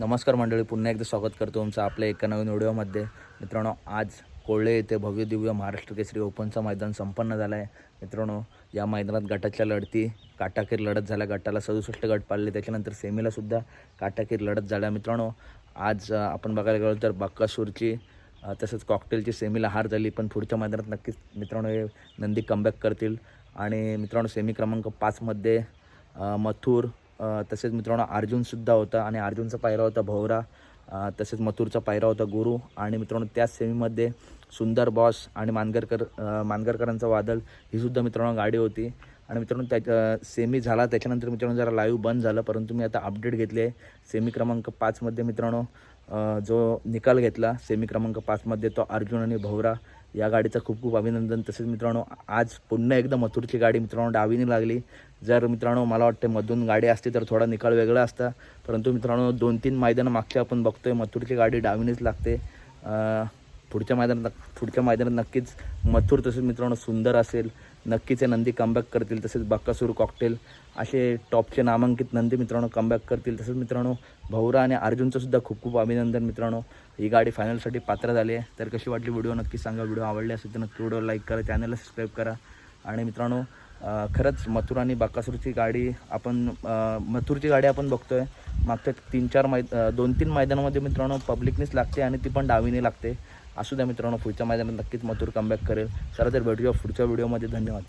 नमस्कार मंडळी पुन्हा एकदा स्वागत करतो तुमचं आपल्या एका नवीन व्हिडिओमध्ये. मित्रांनो आज कोळे येथे भव्य दिव्य महाराष्ट्र केसरी ओपनचं मैदान संपन्न झालं आहे मित्रांनो या मैदानात गटाच्या लढती काटाकीर लढत झाल्या. गटाला सदुसष्ट गट पाडले. त्याच्यानंतर सेमीलासुद्धा काटाखीर काटाकीर लढत झाल्या. मित्रांनो आज आपण बघायला गेलो तर बक्कासूरची तसंच कॉकटेलची सेमीला हार झाली. पण पुढच्या मैदानात नक्कीच मित्रांनो हे नंदी कमबॅक करतील. आणि मित्रांनो सेमी क्रमांक पाचमध्ये मथुर तसेच मित्रांनो अर्जुनसुद्धा होता आणि अर्जुनचा पायरा होता भोवरा. तसेच मथुरचा पायरा होता गुरु. आणि मित्रांनो त्याच सेमीमध्ये सुंदर बॉस आणि मानगरकर मानगरकरांचा वादळ ही सुद्धा मित्रांनो गाडी होती. आणि मित्रांनो त्या सेमी झाला. त्याच्यानंतर मित्रांनो जरा लाईव्ह बंद झालं परंतु मी आता अपडेट घेतले सेमी क्रमांक पाचमध्ये मित्रांनो जो निकाल घेतला सेमी क्रमांक पाचमध्ये तो अर्जुन आणि भोवरा. या गाडीचं खूप खूप अभिनंदन. तसेच मित्रांनो आज पुन्हा एकदा मथुरची गाडी मित्रांनो डावीने लागली. जर मित्रांनो मला वाटते मधून गाडी असती तर थोडा निकाल वेगळा असता. परंतु मित्रांनो दोन तीन मैदानं मागच्या आपण बघतोय मथुरची गाडी डावीनेच लागते. पुढच्या मैदानात पुढच्या मैदानात नक्कीच मथुर तसेच मित्रांनो सुंदर असेल. नक्कीच हे नंदी कमबॅक करतील तसेच बक्कासूर कॉकटेल असे टॉपचे नामांकित नंदी मित्रांनो कमबॅक करतील. तसेच मित्रांनो भौरा आणि अर्जुनचंसुद्धा खूप खूप अभिनंदन मित्रांनो. ही गाडी फायनलसाठी पात्र झाली आहे. तर कशी वाटली व्हिडिओ नक्की सांगा. व्हिडिओ आवडले असेल तर नक्की व्हिडिओ लाईक करा चॅनलला सबस्क्राईब करा. आणि मित्रांनो खरंच मथुर आणि बाकासूरची गाडी आपण मथुरची गाडी आपण बघतोय. मागच्या तीन चार मै दोन तीन मैदानामध्ये मित्रांनो पब्लिकनीच लागते आणि ती पण डावीने लागते. असू द्या मित्रांनो पुढच्या मैदानात नक्कीच मथुर कमबॅक करेल. चला तर भेटूया पुढच्या व्हिडिओमध्ये धन्यवाद.